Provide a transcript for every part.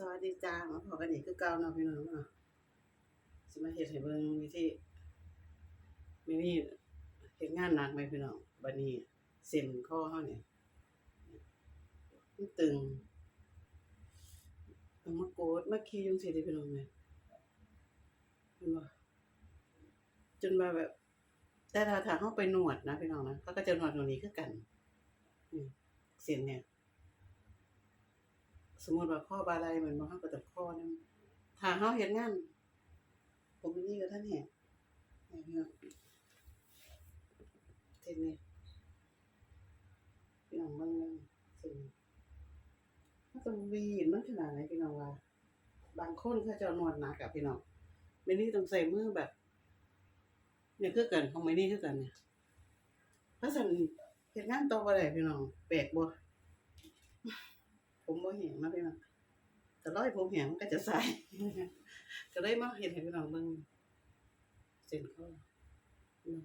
สวัสดีจ้ามาพอกันอีกคือเก่าเนาะพี่น้องเนาะสิมาเฮ็ดให้เบิ่งวิธีมินี่เฮ็ดงานหนักไหมพี่น้องบัดนี้เส้นคอเฮาเนี่ยมันตึงต้องมาโกดมาคีจังซี่เด้พี่น้องแม่เห็นบ่จนมาแบบ แต่ถ้าถ้าเฮาไปนวดนะพี่น้องนะเขาก็จะนวดตรงนี้คือกันเส้นเนี่ย สมมติว่าข้อบาไหล่มันบ่เฮาก็ต้องข้อนำถ้าเฮาเฮ็ดงานผมนี่ก็ท่านแหกแหกเนาะเส้นนี้พี่น้องเบิ่งเส้นนี้มันต้องวีดมันขนาดไหนพี่น้องว่า บางคนเขาจะนวดหนักอะพี่น้องไม่นี่ต้องใส่มือแบบเนี่ยคือกันของไม่นี่คือกันเนี่ยถ้าสั่นเฮ็ดงานต่อบ่ได้พี่น้องแปลกบ่ ผมบ่แห้งนะพี่น้องแต่ร้อยผมแห้งมันก็จะใส่ก็เลยมาเฮ็ดให้พี่น้องเบิ่งเส้นเขาอืม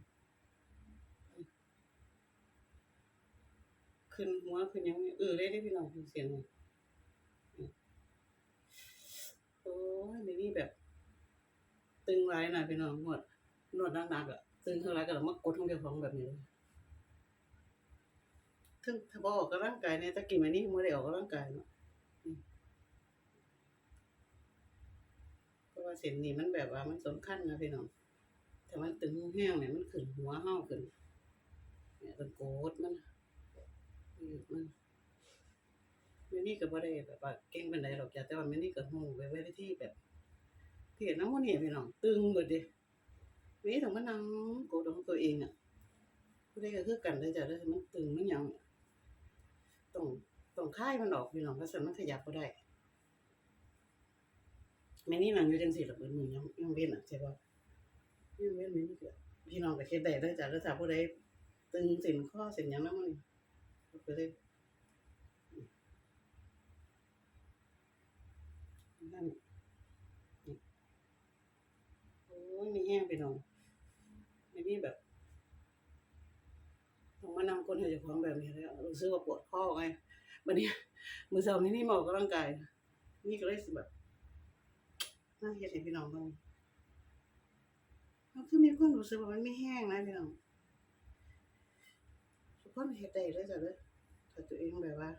ขึ้นหัวขึ้นยังเออเลยเด้พี่น้องเสียงโอ้ยในนี่แบบ ตึงหลายน่ะพี่น้องนวดนวดหนักๆอะตึงเท่าไรก็ต้องมากดของเจ้าของแบบนี้เลย ถึงถ้าบออกกำลังกายเนี่ยตะกี้มานี่บ่ได้ออกกำลังกายเนาะเพราะว่าเส้นนี้มันแบบว่ามันสำคัญนะพี่น้องแต่มันตึงแห้งเนี่ยมันขึ้นหัวเห่าขึ้นเนี่ยต้องโกดมันยืดมันไม่นี่ก็บ่ได้แบบว่าเก่งปานใดหรอกจ้ะแต่ว่าไม่นี่ก็ฮู้ไว้ไว้ที่แบบที่เห็นน้ำมันนี่พี่น้องตึงเบิดเด้มีต้องมานั่งโกดของตัวเองอะผู้ใดก็คือกันเลยจ้ะเด้อมันตึงมันหยัง ต้องต้องคลายมันออกพี่น้องเพราะฉะนั้นมันขยับบ่ได้แม่นี่นั่งอยู่จังซี่ล่ะเบิ่มือยังยังเว้นอะใช่ปะยังเว้นแม่นี่ก็พี่น้องก็เฮ็ดได้เด้จ้ะแล้วถ้าผู้ใดตึงส้นคอส้นยังนำมันก็เลยนั่นโอ้ยมีแห้งพี่น้องแม่นี่แบบ มานำคนให้เจ้าของแบบนี้แล้วรู้สึกว่าปวดคอไงบัดนี้มือเช้านี้นี่หมอกกำลังกาย นี่ก็เลยแบบน่าเฮ็ดให้พี่น้องเบิ่งมันคือมีความรู้สึกว่ามันไม่แห้งนะพี่น้องทุกคนเฮ็ดได้เลยจ้ะเด้อถ้าตัวเองแบบว่า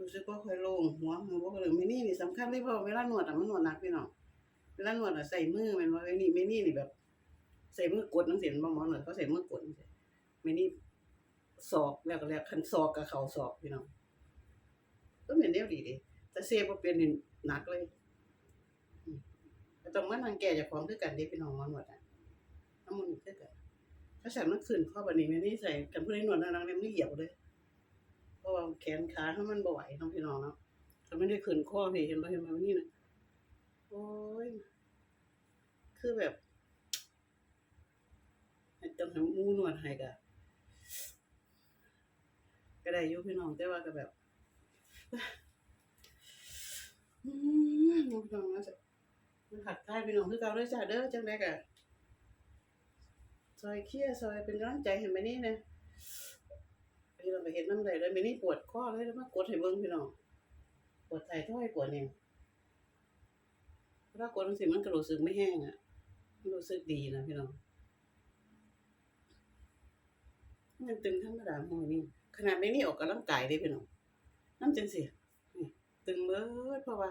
รู้สึกว่าค่อยโล่งหัวมือบ่เลยไม่นี่นี่สำคัญเลยเพราะเวลาหนวดอะมันนวดหนักพี่น้องเวลานวดอะใส่มือม่นว่าไอ้นี่ไม่นี่นี่แบบ ใส่มือกดจังซี่บ่หมอหน่อยเขาใส่มือกดจังซี่ไม่นี่ ศอกแล้วก็แล้วคันศอกกับเขาศอกพี่น้องก็เป็นแนวดีด้แต่เซฟบ่เป็นหนักเลยต้องมานั่งแก้เจ้าของคือกันเด้พี่น้องมอนวดอะน้ำมันคือกันถ้าฉันมันขึ้นข้อบัดนี้แม่นี่ใส่กันผู้ใดนวดนั่งเนี่ยมันเหยียบเลยเพราะว่าแขนขาถ้ามันบ่ไหวน้องพี่น้องเนาะถ้าไม่ได้ขึ้นข้อพี่เห็นบ่เห็นบ่นี่นะโอ้ยคือแบบให้ต้องให้หมูนวดให้ก็ ก็ได้ยู่พี่น้องแต่ว่าก็แบบอืมน้องพี่น้องนะจ๊ะมันหักทายพี่น้องคือเก่าเด้อจ้าเด้อจังได๋ก็ซอยเคลียร์ซอยเป็นกำลังใจให้แม่นี่นะพี่น้องก็เฮ็ดนำได้เลยแม่นี่ปวดคอเลยแล้วมากดให้เบิ่งพี่น้องปวดไท้อยปวดเนี่ยเวลากดจังซี่มันก็รู้สึกไม่แห้งอะรู้สึกดีนะพี่น้องมันตึงธรรมดาหอยนี่ ขนาดแม่นี่ออกกำลังกายเด้พี่น้องนำจังซี่นี่ตึงเบิดเพราะว่า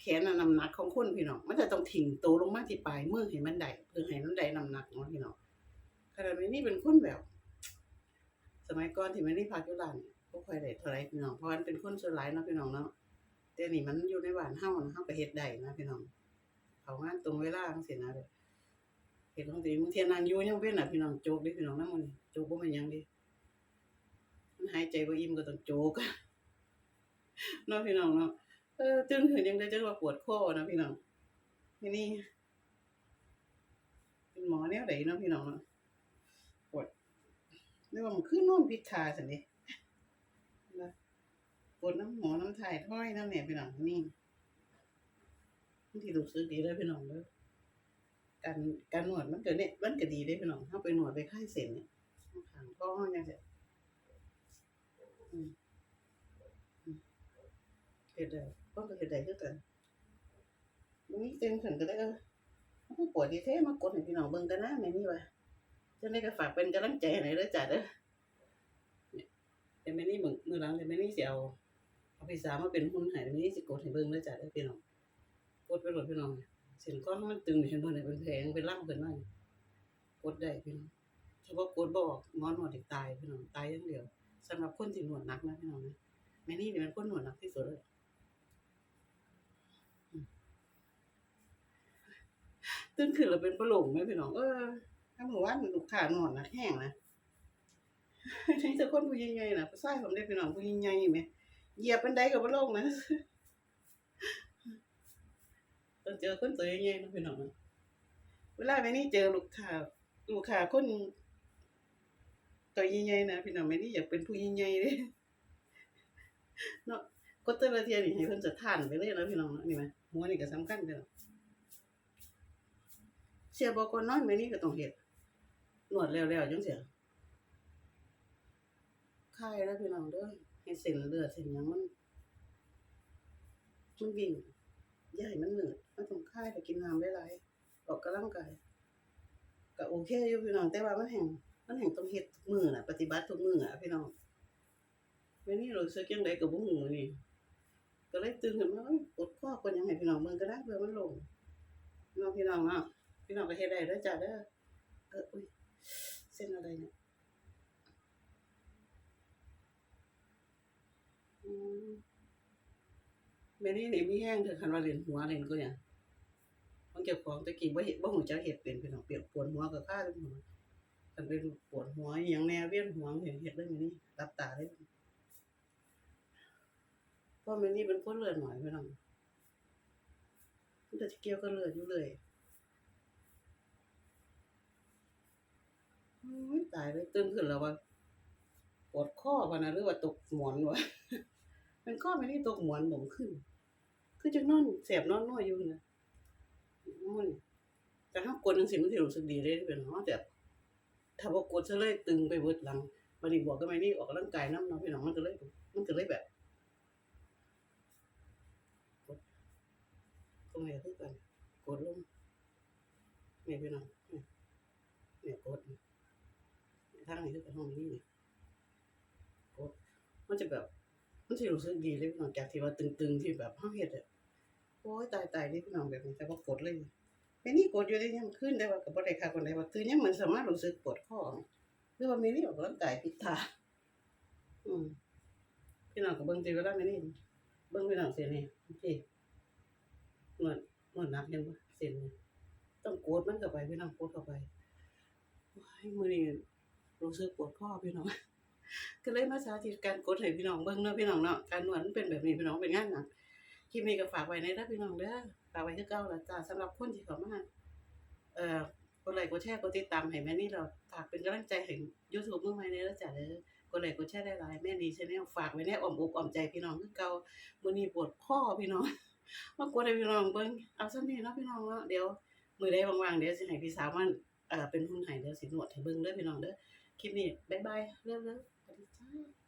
แขนน่ะน้ำหนักของคนพี่น้องมันจะต้องถิ่งตัวลงมาที่ปลายมือให้มันได้เพื่อให้มันได้น้ำหนักเนาะพี่น้องขณะนี้นี่เป็นคนแบบ สมัยก่อนที่มันได้พักอยู่ร้านเนี่ยบ่ค่อยได้เท่าไรพี่น้องเพราะมันเป็นคนส่วนหลายเนาะพี่น้องเนาะแต่นี่มันอยู่ในบ้านเฮานะเฮาก็เฮ็ดได้นะพี่น้องเขางานตรงเวลาจังซี่นะเด้อเฮ็ดจังซี่บางเที่ยนั่งอยู่ยังเว้นน่ะพี่น้องโจกดิพี่น้องนำมันโจกบ่แม่นหยังดิ หายใจบ่อิ่มก็ต้องโจกเนาะพี่น้องเนาะเออจึงเห็นยังได้จังว่าปวดคอนะพี่น้องทีนี่เป็นหมอแนวไหนเนาะพี่น้องเนาะปวดไม่ว่ามันขึ้นนอนพิษคาสันดินะปวดน้ำหมอน้ำถ่ายถ้อยน้ำเนี่ยพี่น้องนี่ที่รู้สึกดีเลยพี่น้องเด้อการการนวดมันเกิดเนี่ยมันก็ดีเลยพี่น้องเข้าไปนวดไปคลายเส้นเนี่ยข้างข้อยังเสร็จ เฮ็ดได้ก็เฮ็ดได้คือกันมันมีเตึงขึ้นก็ได้เออมันปวดดีแท้มากดให้พี่น้องเบิ่งกันนะแม่นี่ว่าจังได๋ก็ฝากเป็นกำลังใจให้หน่อยเด้อจ้ะเด้อเนี่ยแต่แม่นี่มื้อมือหลังแต่แม่นี่สิเอาเอาพี่สาวมาเป็นหุ้นให้แม่นี่สิกดให้เบิ่งเด้อจ้ะเด้อพี่น้องกดไปโลดพี่น้องเส้นก้อนมันตึงนี่เห็นบ่เนี่ยเป็นแผงเป็นร่างเป็นว่ากดได้พี่น้องเฉพาะกดบ่ออกหมอนวดนี่ตายพี่น้องตายอย่างเดียว สำหรับคนที่หนวดหนักนะพี่น้องนะแม่นี่นี่เป็นคนหนวดหนักที่สุดเลยตื่นขึ้นแล้วเป็นประโลงไหมพี่น้องเออถ้าหมู่ว่านลูกค้านอนนะแห้งนะนี่แต่คนผู้ใหญ่ๆนะผู้ชายผมได้พี่น้องผู้ใหญ่ๆไหมเหยียบบันไดกับประโลงนะต้องเจอคนตัวใหญ่ๆนะพี่น้องเวลาแม่นี่เจอลูกค้าลูกค้าคน ตัวใหญ่ๆนะพี่น้องแม่นี่อยากเป็นผู้ใหญ่ๆเลยเนาะก็เตอร์เทียนี่ให้เพิ่นจะทานไปเลยนะพี่น้องเนาะนี่ไหมหัวนี่ก็สำคัญพี่น้อเสียบอกคนน้อยแม่นี่ก็ต้องเฮ็ดนวดแล้วๆจังเสียคายแล้วพี่น้องเด้อให้เส้นเลือดเส้นหยังมันมันวิ่งอย่าให้มันเหนื่อยมันต้องคายแต่กินน้ำหลายๆออกกำลังกายก็โอเคอยู่พี่น้องแต่ว่ามันแห่ง มันแห่งต้องเฮ็ดทุมือน่ะ ปฏิบัติทุกมืออะพี่น้องแม่นี่รู้สึกจังไดก็บ่ฮู้นี่ก็เลยตื่นขึ้นมาปวดคอปวดหยังให้พี่น้องเบิ่งก็ได้เพื่อมันลงน้องพี่น้องเนาะพี่น้องก็เฮ็ดได้เด้อจ้ะเด้อเอออุ้ยเส้นอะไรเนี่ยอืมแม่นี่นี่มีแห้งเถอะคันว่าเล่นหัวเล่นก็เนี่ยมันเก็บของตะกี้บ่เฮ็ดบ่ฮู้จักเฮ็ดเป็นพี่น้องเปลี่ยนปวดหัวก็ค่าเลยหัว คันเป็นปวดหัวอหยังแน่เวียนหัวเห็นเฮ็ดได้มื้องนี้รับตาเลยเพราะแม่นี่เป็นคนเลือดหน่อยพี่น้องมันจะเกี่ยวกับเลือดอยู่เลยตายเลยตื่นขึ้นแล้วว่าปวดข้อพะนะหรือว่าตกหมอนวะเป็นข้อไม่ได้ตกหมอนหนมขึ้น คือจังนอนแสบนอนน้อยอยู่นะมันแต่ถ้ากดจังสิมันสิรู้สึกดีเลยเป็นเนาะแต่ ถ้าบ่กกดซะเลยตึงไปเบิดหลังบัดนี้บอกก็ไม่นี่ออกกำลังกายน้ำเนาะพี่น้องมันก็เลย มันก็เลยแบบกดตรงไหนคือกันกดลงเนี่พี่น้องเนี่ยกดทางนี้คือกันห้องนี้นี่กดมันจะแบบมันจะรู้สึกดีเลยพี่น้องจากที่ว่าตึงๆที่แบบเฮาเฮ็ดอะโอ้ยตายตายนี่พี่น้องแบบนี้แต่ว่ากดเลย แม่นี่กดอยู่ได้ยังขึ้นได้ว่าก็บ่ได้ค่าคนใดว่าตื่นยังมันสามารถรู้สึกปวดคอหรือว่าม่นี่ออกกำลังกายผิดท่าอืมพี่น้องก็เบิ่งติเวลาแม่นี่เบิ่งพี่น้องเสียนี่โอเคนวดนวดหนักเห็นบ่เส้นนี่ต้องกดมันเข้าไปพี่น้องกดเข้าไปว้ายมื้อนี้รู้สึกปวดข้อพี่น้องก็เลยมาสาธิตการกดให้พี่น้องเบิ่งเนาะพี่น้องเนาะการนวดมันเป็นแบบนี้พี่น้องเป็นงานหนัก คลิปนี้ก็ฝากไว้ในเด้อพี่น้องเด้อฝากไว้คือเก่าล่ะจ้าสำหรับคนที่เข้ามาเอ่อกดไลค์กดแชร์กดติดตามให้แม่นี่เราฝากเป็นกำลังใจให้ YouTube มือใหม่ในเด้อจ้าเด้อกดไลค์กดแชร์หลายแม่นี่ Channel ฝากไว้ในอ้อมอกอ้อมใจพี่น้องคือเก่ามื้อนี้ปวดข้อพี่น้องมากดให้พี่น้องเบิ่งเอาซั่นนี้เนาะพี่น้องเนาะเดี๋ยวมื้อใดว่างๆเดี๋ยวสิให้พี่สาวมันเอ่อเป็นหุ้นให้เดี๋ยวสินวดให้เบิ่งเด้อพี่น้องเด้อคลิปนี้บ๊ายบายเร็วๆสวัสดีจ้า